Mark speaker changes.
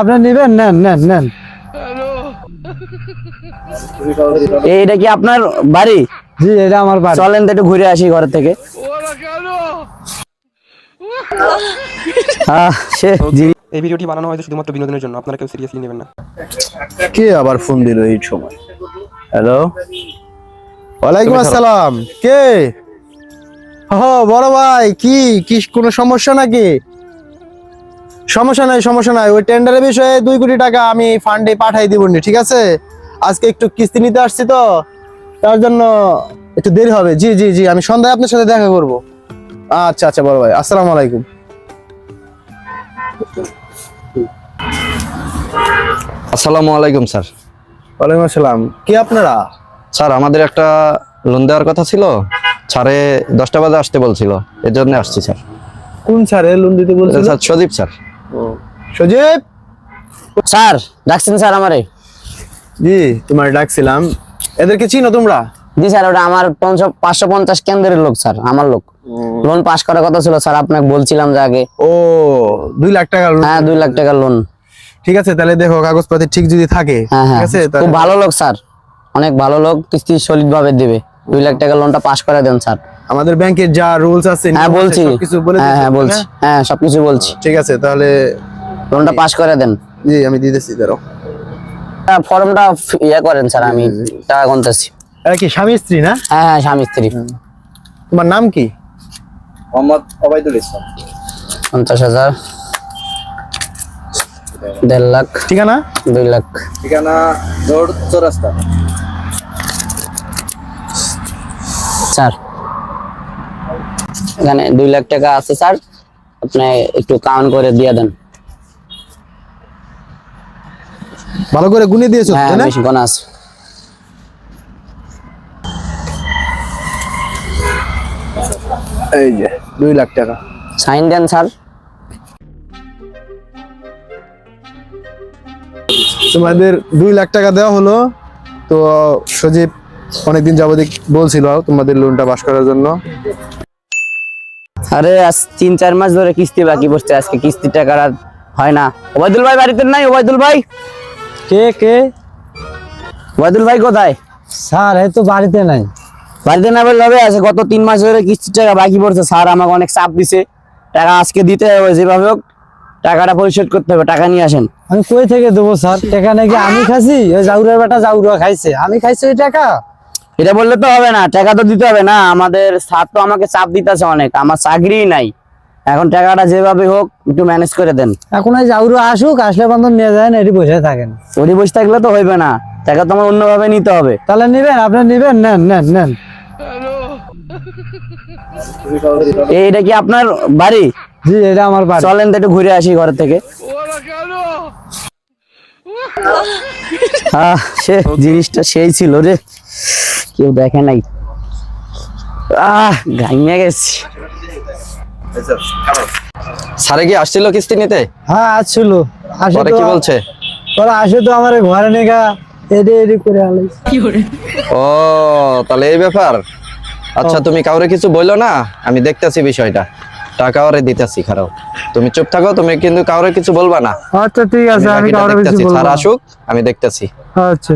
Speaker 1: আপনি নেবেন? নেন নেন নেন।
Speaker 2: এইটা কি আপনার বাড়ি?
Speaker 1: জি এটা আমার বাড়ি।
Speaker 2: চলেন তো একটু ঘুরে আসি ঘর থেকে।
Speaker 3: এই ভিডিওটি বানানো হয়েছে শুধুমাত্র বিনোদনের জন্য আপনারা কেউ সিরিয়াসলি নেবেন না।
Speaker 4: কে আবার ফোন দিল এই সময়?
Speaker 2: হ্যালো
Speaker 4: ওয়ালাইকুম আসসালাম। কে? হ বড় ভাই কি? কি কোনো সমস্যা নাকি? সমস্যা নাই সমস্যা নাই। ওই টেন্ডারের বিষয়ে দুই কোটি টাকা আমি ফান্ডে পাঠাই দিব নি, ঠিক আছে? আজকে একটু কিস্তি নিতে আসছি তো তার জন্য একটু দেরি হবে। জি জি জি আমি সন্ধ্যায় আপনার সাথে দেখা করব। আচ্ছা আচ্ছা বড় ভাই আসসালামু আলাইকুম।
Speaker 5: আসসালামু আলাইকুম স্যার।
Speaker 4: ওয়ালাইকুম আসসালাম। কি আপনারা?
Speaker 5: স্যার আমাদের একটা লোন দেওয়ার কথা ছিল। স্যারে দশটা বাজে আসতে বলছিল। এর জন্য আসছি স্যার।
Speaker 4: কোন স্যারে লোন দিতে বলছেন
Speaker 5: sir Sadip sir.
Speaker 4: Sajib?
Speaker 2: Sir ডাকছেন স্যার আমারে।
Speaker 4: জি তোমার ডাকছিলাম। এদেরকে চিনো তোমরা?
Speaker 2: জি স্যার ওটা আমার পাঁচশো পঞ্চাশ কেন্দ্রের লোক স্যার আমার লোক। লোন পাস করার কথা ছিল স্যার আপনাকে বলছিলাম যে আগে।
Speaker 4: ও দুই লাখ টাকা।
Speaker 2: হ্যাঁ দুই লাখ টাকার লোন।
Speaker 4: ঠিক আছে তাহলে দেখো কাগজপত্র ঠিক যদি থাকে
Speaker 2: হ্যাঁ
Speaker 4: ঠিক
Speaker 2: হ্যাঁ
Speaker 4: আছে
Speaker 2: খুব ভালো লোক স্যার অনেক ভালো লোক কিস্তি সলিড ভাবে দিবে। দুই লাখ টাকার লোনটা পাস করে দেন স্যার
Speaker 4: আমাদের ব্যাংকের যা রুলস আছে
Speaker 2: হ্যাঁ বলছি।
Speaker 4: সবকিছু বলে
Speaker 2: হ্যাঁ হ্যাঁ বলছি। হ্যাঁ সবকিছু বলছি।
Speaker 4: ঠিক আছে তাহলে
Speaker 2: লোনটা পাস করে দেন।
Speaker 4: জি আমি দিতেছি ধরো
Speaker 2: ফর্মটা ইয়ে করেন স্যার আমি টাকা গুনতেছি।
Speaker 4: এটা কি স্বামী স্ত্রী না?
Speaker 2: হ্যাঁ হ্যাঁ স্বামী স্ত্রী।
Speaker 4: তোমার নাম কি?
Speaker 5: মোহাম্মদ ওবাইদুল ইসলাম।
Speaker 2: পঞ্চাশ হাজার। দেড় লাখ।
Speaker 4: ঠিকানা?
Speaker 2: দুই লাখ।
Speaker 5: ঠিকানা রোড চৌরাস্তা।
Speaker 2: স্যার? এখানে দুই লাখ টাকা আছে স্যার। আপনি একটু কাউন্ট করে দিয়ে দেন।
Speaker 4: ভালো করে গুনে দিয়েছ
Speaker 2: হ্যাঁ বেশি আছে।
Speaker 4: এই যে দুই লাখ টাকা।
Speaker 2: সাইন দেন স্যার।
Speaker 4: তোমাদের দুই লাখ টাকা দেওয়া হলো। তো সজীব অনেকদিন যাবতীয় বলছিল তোমাদের লোনটা পাস করার জন্য।
Speaker 2: আরে আজ তিন চার মাস ধরে কিস্তি বাকি বসছে আজকে কিস্তির টাকা আর হয় না। ওবায়দুল ভাই বাড়িতে নাই? ওবায়দুল ভাই?
Speaker 1: কে কে?
Speaker 2: ওবায়দুল ভাই কোথায়?
Speaker 1: স্যার এই তো বাড়িতে নাই।
Speaker 2: বাড়িতে না বললে হবে আছে গত তিন মাস ধরে কিস্তির টাকা বাকি পড়ছে। স্যার আমাকে অনেক চাপ দিছে। টাকা আজকে দিতে হবে যেভাবে হোক টাকাটা পরিশোধ করতে হবে টাকা নিয়ে আসেন।
Speaker 1: আমি কই থেকে দেবো স্যার? টাকা নাকি আমি খাইছি ওই জাউরের বেটা জাউরা খাইছে। আমি খাইছি ওই টাকা।
Speaker 2: এটা বললে তো হবে না টাকা তো দিতে হবে না। আমাদের স্যার তো আমাকে চাপ দিতেছে অনেক আমার চাকরি নাই। এখন টাকাটা যেভাবে হোক একটু ম্যানেজ করে দেন।
Speaker 1: এখন ওই জাউরা আসুক আসলে বন্ধন নিয়ে যায় এটি বসে থাকেন।
Speaker 2: ওরি বসে থাকলে তো হইবে না টাকা তোমার অন্যভাবে নিতে হবে।
Speaker 1: তাহলে নেবেন আপনি নেবেন নেন নেন নেন।
Speaker 2: এইটা কি আপনার বাড়ি?
Speaker 1: জি এটা আমার বাড়ি।
Speaker 2: চলেন তো একটু ঘুরে আসি ঘর থেকে। আহ, সে জিনিসটা সেই ছিল রে। কেউ দেখে নাই। আহ গেছি।
Speaker 5: স্যারে কি আসছিল কিস্তি নিতে?
Speaker 1: হ্যাঁ আসছিল। আসে
Speaker 5: পরে
Speaker 1: তো
Speaker 5: কি বলছে?
Speaker 1: ওরা আসে তো আমার ঘরে নেগা এডি এডি করে আলাই
Speaker 5: ও তাহলে এই ব্যাপার। আচ্ছা তুমি কাউরে কিছু বলল না? আমি দেখতেছি বিষয়টা। টাকা ওরে দিতেছি খারাপ। তুমি চুপ থাকো তুমি কিন্তু কাউরে কিছু বলবা না।
Speaker 1: আচ্ছা ঠিক আছে আমি কাউরে
Speaker 5: দেখতাছি।
Speaker 1: বলব
Speaker 5: স্যার আসুক আমি দেখতেছি।
Speaker 1: আচ্ছা।